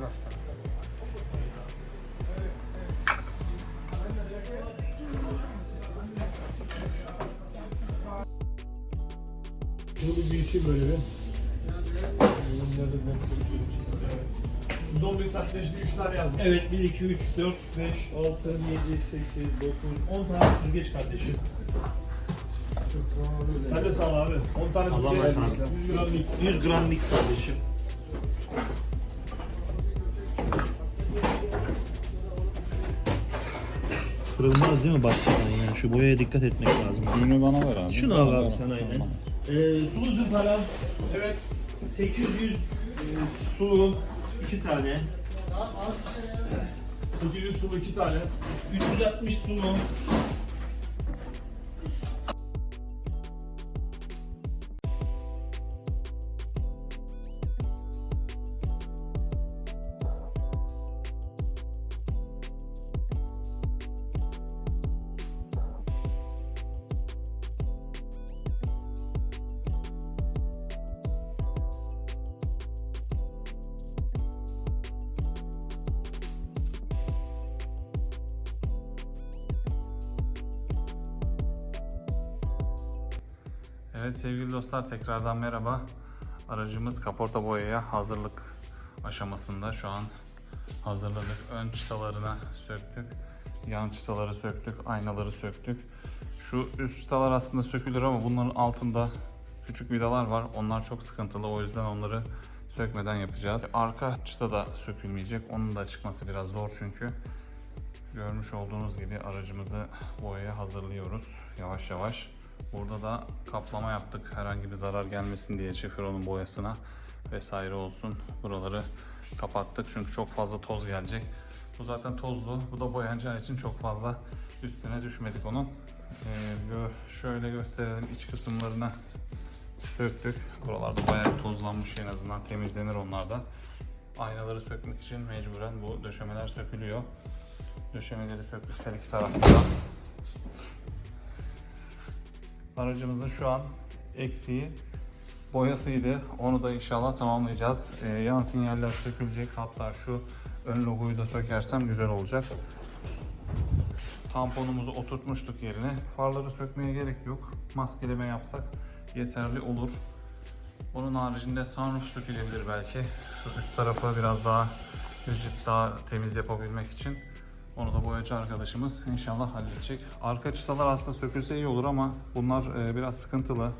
Dur aslanım. Şunu bir büyüteyim böyle bir. Zombi sertleşti 3'ler yazmış. Evet 1, 2, 3, 4, 5, 6, 7, 8, 9, 10 tane süzgeç kardeşim. Sen de sağ ol abi. 10 tane Allah süzgeç. Allah 100 gram mix. 100 gram mix kardeşim. Kırılmaz değil mi başlıktan yani şu boyaya dikkat etmek lazım. Suyunu bana ver abi. Şunu al abi sen aynen. Ee, sulu zımpara Evet. 800 e, sulu 2 tane. 800 sulu 2 tane. 360 sulu. Evet sevgili dostlar tekrardan merhaba. Aracımız kaporta boyaya hazırlık aşamasında şu an hazırladık. Ön çıtalarını söktük. Yan çıtaları söktük. Aynaları söktük. Şu üst çıtalar aslında sökülür ama bunların altında küçük vidalar var. Onlar çok sıkıntılı. O yüzden onları sökmeden yapacağız. Arka çıta da sökülmeyecek. Onun da çıkması biraz zor çünkü. Görmüş olduğunuz gibi aracımızı boyaya hazırlıyoruz yavaş yavaş. Burada da kaplama yaptık herhangi bir zarar gelmesin diye şifronun boyasına vesaire olsun. Buraları kapattık çünkü çok fazla toz gelecek. Bu zaten tozlu. Bu da boyanacağı için çok fazla üstüne düşmedik onun. Ee, şöyle gösterelim iç kısımlarına söktük. Buralarda bayağı tozlanmış en azından temizlenir onlar da. Aynaları sökmek için mecburen bu döşemeler sökülüyor. Döşemeleri söktük her iki tarafta. Aracımızın şu an eksiği boyasıydı. Onu da inşallah tamamlayacağız. Ee, yan sinyaller sökülecek. Hatta şu ön logoyu da sökersem güzel olacak. Tamponumuzu oturtmuştuk yerine. Farları sökmeye gerek yok. Maskeleme yapsak yeterli olur. Onun haricinde sunroof sökülebilir belki. Şu üst tarafa biraz daha yüzük daha temiz yapabilmek için. Onu da boyacı arkadaşımız inşallah halledecek. Arka çıtalar aslında sökülse iyi olur ama bunlar e, biraz sıkıntılı.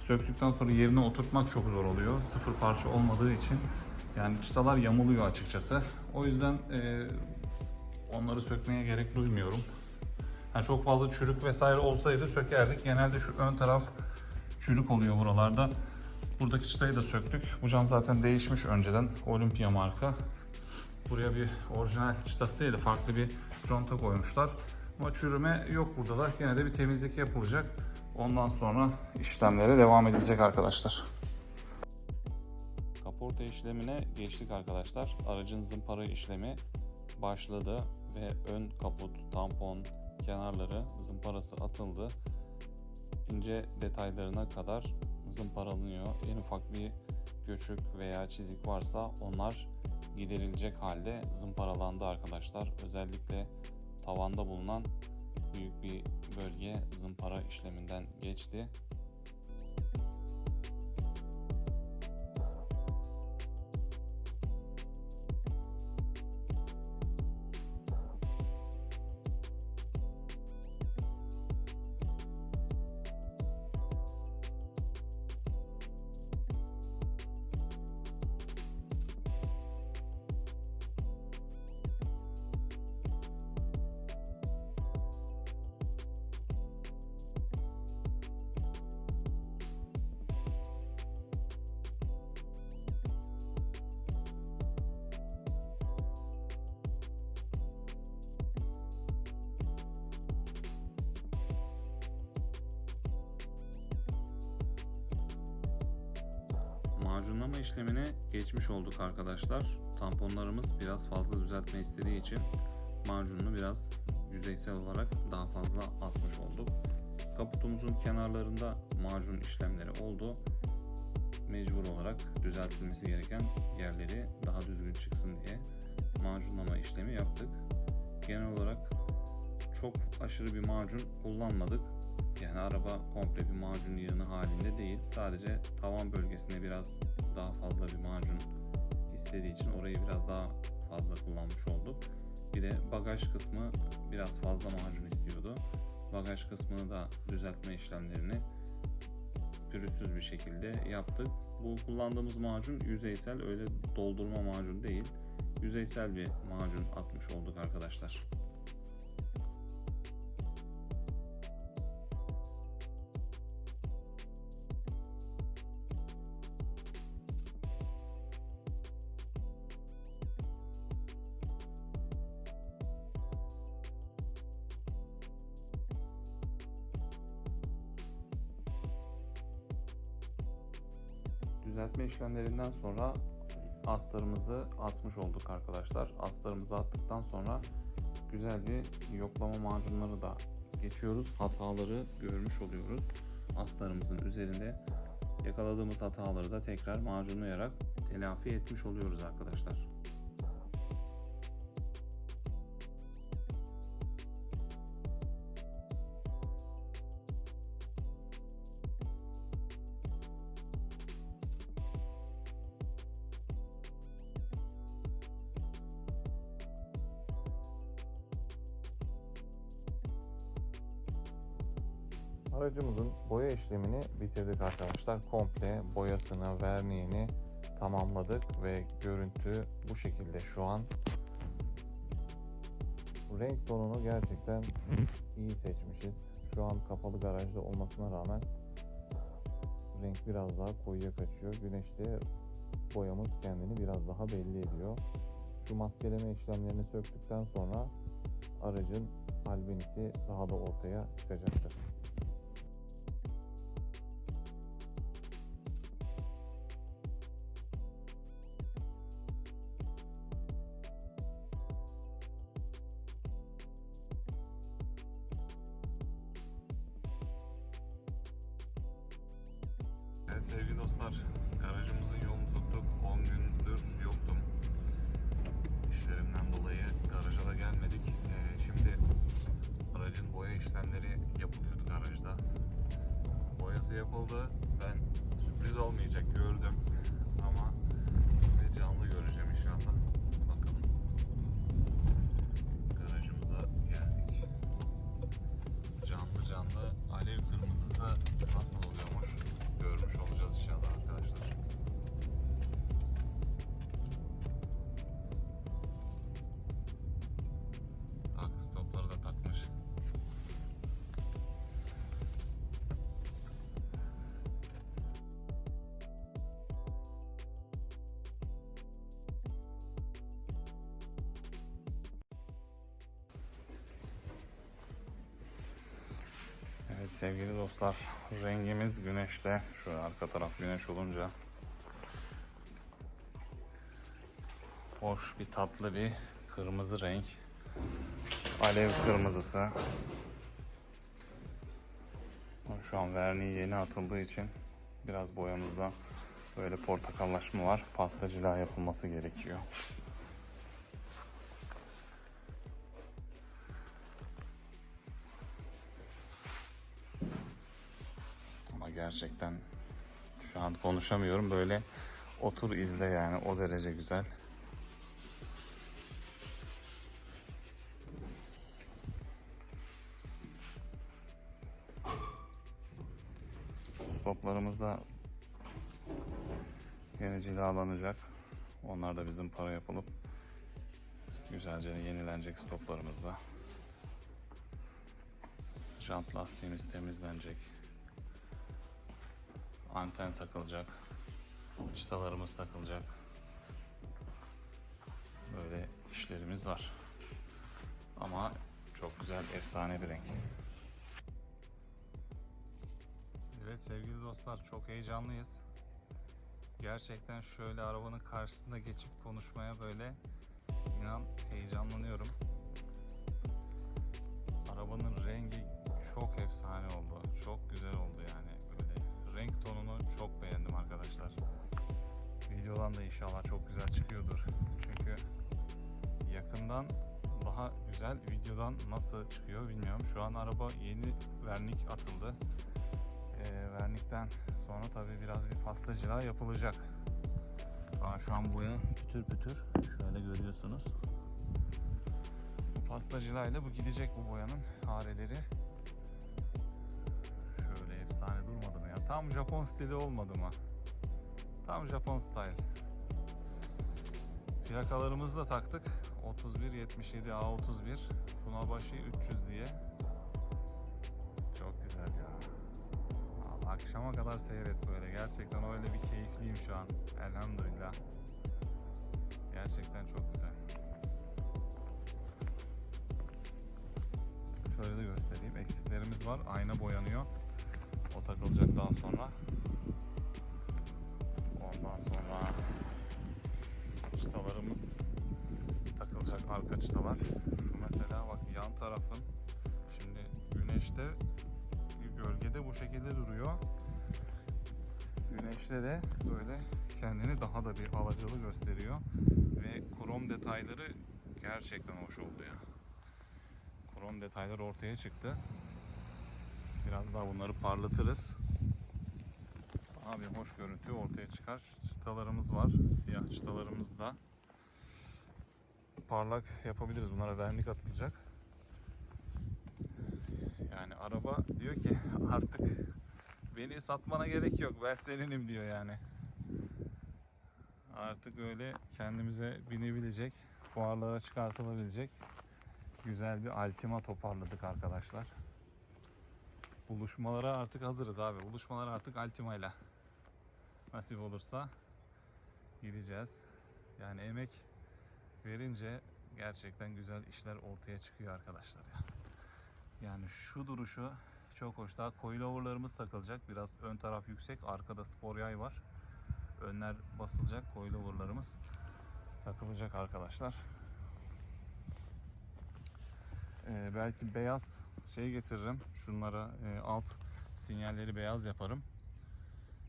Söktükten sonra yerine oturtmak çok zor oluyor. Sıfır parça olmadığı için. Yani çıtalar yamuluyor açıkçası. O yüzden e, onları sökmeye gerek duymuyorum. Yani çok fazla çürük vesaire olsaydı sökerdik. Genelde şu ön taraf çürük oluyor buralarda. Buradaki çıtayı da söktük. Bu cam zaten değişmiş önceden. Olympia marka. Buraya bir orijinal çıtası değil de farklı bir conta koymuşlar. Ama çürüme yok burada da. Yine de bir temizlik yapılacak. Ondan sonra işlemlere devam edilecek arkadaşlar. Kaporta işlemine geçtik arkadaşlar. Aracın zımpara işlemi başladı ve ön kaput, tampon, kenarları zımparası atıldı. İnce detaylarına kadar zımparalanıyor. En ufak bir göçük veya çizik varsa onlar giderilecek halde zımparalandı arkadaşlar. Özellikle tavanda bulunan büyük bir bölge zımpara işleminden geçti. Macunlama işlemine geçmiş olduk arkadaşlar. Tamponlarımız biraz fazla düzeltme istediği için macununu biraz yüzeysel olarak daha fazla atmış olduk. Kaputumuzun kenarlarında macun işlemleri oldu. Mecbur olarak düzeltilmesi gereken yerleri daha düzgün çıksın diye macunlama işlemi yaptık. Genel olarak çok aşırı bir macun kullanmadık. Yani araba komple bir macun yığını halinde değil. Sadece tavan bölgesine biraz daha fazla bir macun istediği için orayı biraz daha fazla kullanmış olduk. Bir de bagaj kısmı biraz fazla macun istiyordu. Bagaj kısmını da düzeltme işlemlerini pürüzsüz bir şekilde yaptık. Bu kullandığımız macun yüzeysel öyle doldurma macun değil. Yüzeysel bir macun atmış olduk arkadaşlar. Düzeltme işlemlerinden sonra astarımızı atmış olduk arkadaşlar. Astarımızı attıktan sonra güzel bir yoklama macunları da geçiyoruz. Hataları görmüş oluyoruz. Astarımızın üzerinde yakaladığımız hataları da tekrar macunlayarak telafi etmiş oluyoruz arkadaşlar. İşlemini bitirdik arkadaşlar. Komple boyasını, verniğini tamamladık ve görüntü bu şekilde şu an. Renk tonunu gerçekten iyi seçmişiz. Şu an kapalı garajda olmasına rağmen renk biraz daha koyuya kaçıyor. Güneşte boyamız kendini biraz daha belli ediyor. Şu maskeleme işlemlerini söktükten sonra aracın albenisi daha da ortaya çıkacaktır. Sevgili dostlar, garajımızın yolunu tuttuk. 10 gündür yoktum. İşlerimden dolayı garaja da gelmedik. Ee, şimdi aracın boya işlemleri yapılıyordu garajda. Boyası yapıldı. Ben sürpriz olmayacak gördüm. Evet sevgili dostlar rengimiz güneşte. Şöyle arka taraf güneş olunca hoş bir tatlı bir kırmızı renk. Alev kırmızısı. Şu an verniği yeni atıldığı için biraz boyamızda böyle portakallaşma var. Pastacılığa yapılması gerekiyor gerçekten şu an konuşamıyorum böyle otur izle yani o derece güzel. Stoplarımız da yeni cilalanacak. Onlar da bizim para yapılıp güzelce yenilenecek stoplarımızda. Jant lastiğimiz temizlenecek anten takılacak. Çıtalarımız takılacak. Böyle işlerimiz var. Ama çok güzel, efsane bir renk. Evet sevgili dostlar, çok heyecanlıyız. Gerçekten şöyle arabanın karşısında geçip konuşmaya böyle inan heyecanlanıyorum. Arabanın rengi çok efsane oldu. Çok güzel oldu yani böyle renk tonunu çok beğendim arkadaşlar. Videodan da inşallah çok güzel çıkıyordur. Çünkü yakından daha güzel. Videodan nasıl çıkıyor bilmiyorum. Şu an araba yeni vernik atıldı. Ee, vernikten sonra tabii biraz bir pastacılığa yapılacak. Daha şu an boya pütür pütür. Şöyle görüyorsunuz. Bu pastacılayla bu gidecek bu boyanın hareleri. Tam Japon stili olmadı mı? Tam Japon style. Plakalarımızı da taktık. 3177 A31 Funabashi 300 diye. Çok güzel ya. Vallahi akşama kadar seyret böyle. Gerçekten öyle bir keyifliyim şu an. Elhamdülillah. Gerçekten çok güzel. Şöyle de göstereyim. Eksiklerimiz var. Ayna boyanıyor. O takılacak daha sonra. Ondan sonra çıtalarımız takılacak arka çıtalar. Şu mesela bak yan tarafın şimdi güneşte gölgede bu şekilde duruyor. Güneşte de böyle kendini daha da bir alacalı gösteriyor ve krom detayları gerçekten hoş oldu ya. Krom detayları ortaya çıktı. Biraz daha bunları parlatırız. Daha bir hoş görüntü ortaya çıkar. Çıtalarımız var. Siyah çıtalarımız da parlak yapabiliriz. Bunlara vernik atılacak. Yani araba diyor ki artık beni satmana gerek yok. Ben seninim diyor yani. Artık öyle kendimize binebilecek, fuarlara çıkartılabilecek güzel bir Altima toparladık arkadaşlar. Buluşmalara artık hazırız abi. Buluşmalara artık Altima ile nasip olursa gideceğiz. Yani emek verince gerçekten güzel işler ortaya çıkıyor arkadaşlar ya. Yani şu duruşu çok hoş. Daha coilover'larımız takılacak. Biraz ön taraf yüksek. Arkada spor yay var. Önler basılacak. Coilover'larımız takılacak arkadaşlar. Ee, belki beyaz şey getiririm. Şunlara e, alt sinyalleri beyaz yaparım.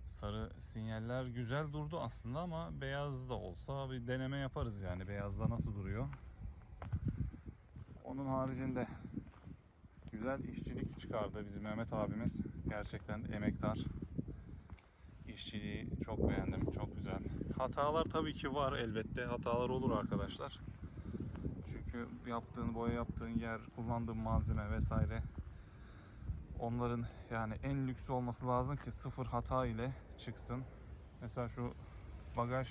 Sarı sinyaller güzel durdu aslında ama beyaz da olsa bir deneme yaparız yani. Beyazda nasıl duruyor? Onun haricinde güzel işçilik çıkardı bizim Mehmet abimiz. Gerçekten emektar. İşçiliği çok beğendim. Çok güzel. Hatalar tabii ki var elbette. Hatalar olur arkadaşlar. Çünkü yaptığın boya yaptığın yer, kullandığın malzeme vesaire onların yani en lüksü olması lazım ki sıfır hata ile çıksın. Mesela şu bagaj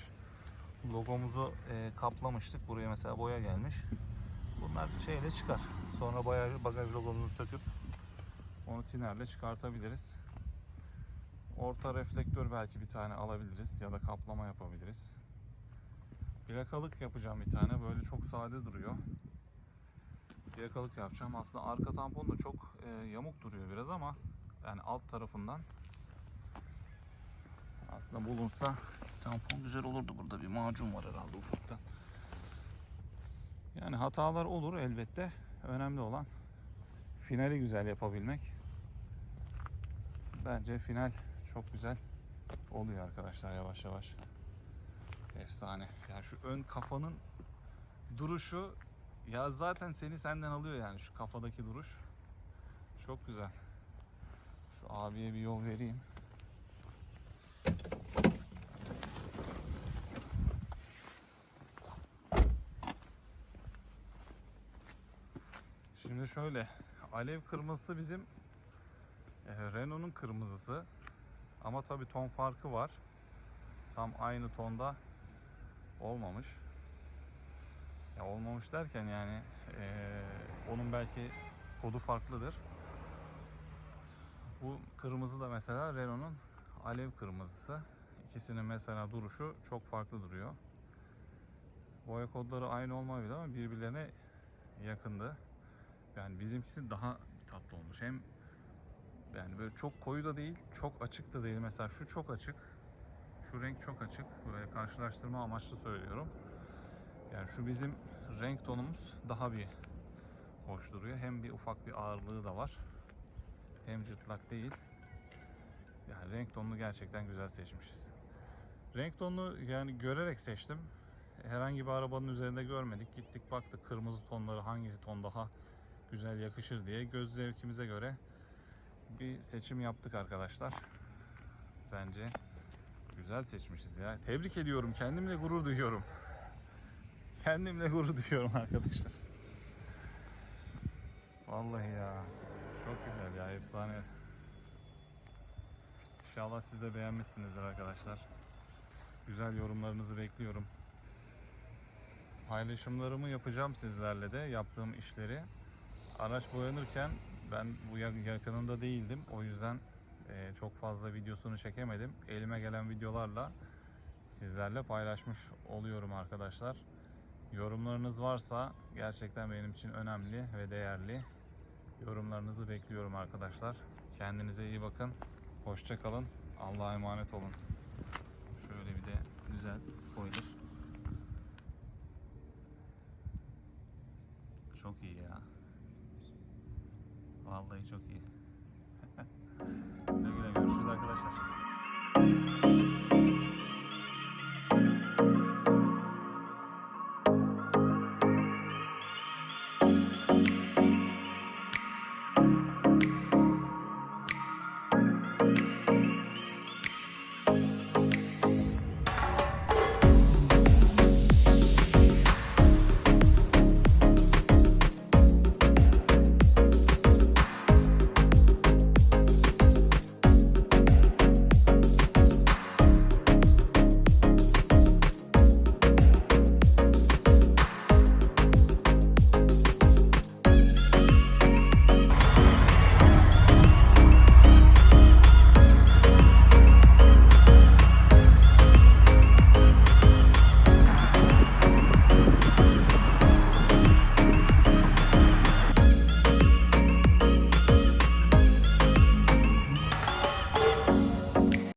logomuzu e, kaplamıştık. Buraya mesela boya gelmiş. Bunlar şeyle çıkar. Sonra bagaj, bagaj logomuzu söküp onu tinerle çıkartabiliriz. Orta reflektör belki bir tane alabiliriz ya da kaplama yapabiliriz. Plakalık yapacağım bir tane. Böyle çok sade duruyor. Plakalık yapacağım. Aslında arka tampon da çok e, yamuk duruyor biraz ama yani alt tarafından aslında bulunsa tampon güzel olurdu. Burada bir macun var herhalde ufaktan. Yani hatalar olur elbette. Önemli olan finali güzel yapabilmek. Bence final çok güzel oluyor arkadaşlar yavaş yavaş. Efsane. Yani şu ön kafanın duruşu ya zaten seni senden alıyor yani şu kafadaki duruş. Çok güzel. Şu abiye bir yol vereyim. Şimdi şöyle alev kırmızısı bizim e, Renault'un kırmızısı. Ama tabi ton farkı var. Tam aynı tonda olmamış. Ya olmamış derken yani eee, onun belki kodu farklıdır. Bu kırmızı da mesela Renault'un alev kırmızısı. İkisinin mesela duruşu çok farklı duruyor. Boya kodları aynı olmayabilir ama birbirlerine yakındı. Yani bizimkisi daha tatlı olmuş. Hem yani böyle çok koyu da değil, çok açık da değil. Mesela şu çok açık. Şu renk çok açık. Böyle karşılaştırma amaçlı söylüyorum. Yani şu bizim renk tonumuz daha bir hoş duruyor. Hem bir ufak bir ağırlığı da var. Hem cırtlak değil. Yani renk tonunu gerçekten güzel seçmişiz. Renk tonunu yani görerek seçtim. herhangi bir arabanın üzerinde görmedik. Gittik baktık kırmızı tonları hangisi ton daha güzel yakışır diye göz zevkimize göre bir seçim yaptık arkadaşlar. Bence güzel seçmişiz ya. Tebrik ediyorum. Kendimle gurur duyuyorum. Kendimle gurur duyuyorum arkadaşlar. Vallahi ya. Çok güzel ya. Efsane. İnşallah siz de beğenmişsinizdir arkadaşlar. Güzel yorumlarınızı bekliyorum. Paylaşımlarımı yapacağım sizlerle de yaptığım işleri. Araç boyanırken ben bu ya- yakınında değildim. O yüzden e, çok fazla videosunu çekemedim. Elime gelen videolarla sizlerle paylaşmış oluyorum arkadaşlar. Yorumlarınız varsa gerçekten benim için önemli ve değerli. Yorumlarınızı bekliyorum arkadaşlar. Kendinize iyi bakın. Hoşça kalın. Allah'a emanet olun. Şöyle bir de güzel spoiler. Çok iyi ya. Vallahi çok iyi. Güle güle görüşürüz arkadaşlar.